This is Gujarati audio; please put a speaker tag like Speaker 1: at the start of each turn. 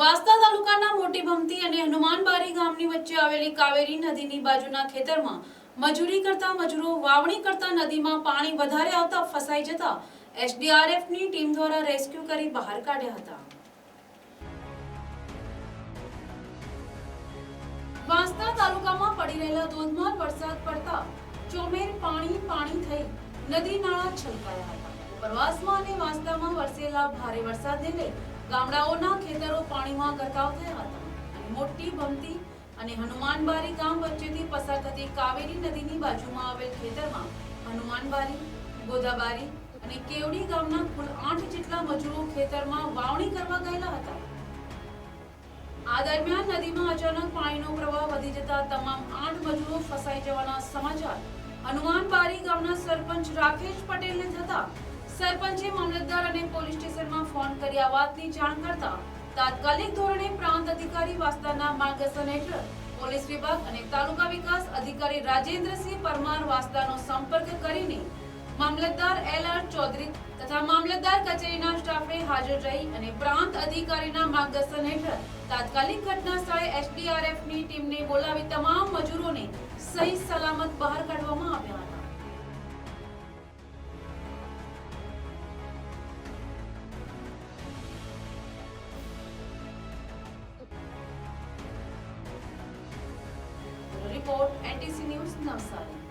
Speaker 1: વાંસદા તાલુકાના મોટી ભમતી અને હનુમાનબારી ગામની વચ્ચે આવેલી કાવેરી નદીની બાજુના ખેતરમાં મજૂરી કરતા મજૂરો, વાવણી કરતા નદીમાં પાણી વધારે આવતા ફસાઈ જતા એસડીઆરએફની ટીમ દ્વારા રેસ્ક્યુ કરી બહાર કાઢ્યા હતા. વાંસદા તાલુકામાં પડી રહેલા ધોધમાર વરસાદ પડતા ચોમેર પાણી પાણી થઈ નદી નાળા છલકાયા હતા. ઉપરવાસમાં અને વાંસદામાં વરસેલા ભારે વરસાદને લઈ ગામડાઓના ખેતરો પાણીમાં ગરકાવ થયા હતા મોટી ભમતી અને હનુમાનબારી ગામ વચ્ચેથી પસાર થતી કાવેરી નદીની બાજુમાં આવેલ ખેતરમાં હનુમાનબારી, ગોદાબારી અને કેવડી ગામના કુલ આઠ જેટલા મજૂરો ખેતરમાં વાવણી કરવા ગયેલા હતા. આ દરમિયાન નદીમાં અચાનક પાણીનો પ્રવાહ વધી જતા તમામ આઠ મજૂરો ફસાઈ જવાના સમાચાર હનુમાનબારી ગામના સરપંચ રાકેશ પટેલને થતા સરપંચે મામલતદાર અને પોલીસ સ્ટેશનમાં ફોન કરી આ વાતની જાણ કરતા તાત્કાલિક ધોરણે પ્રાંત અધિકારી વાસ્તાના માર્ગદર્શન હેઠળ પોલીસ વિભાગ અને તાલુકા વિકાસ અધિકારી રાજેન્દ્રસિંહ પરમાર વાસ્તાનો સંપર્ક કરીને મામલતદાર એલ આર ચૌધરી તથા મામલતદાર કચેરીના સ્ટાફે હાજર રહી અને પ્રાંત અધિકારીના માર્ગદર્શન હેઠળ તાત્કાલિક ઘટના સ્થળે એસડીઆરએફની ટીમને બોલાવી તમામ મજૂરોને સહી સલામત બહાર કાઢવામાં આવ્યા. Report NTC news Navsari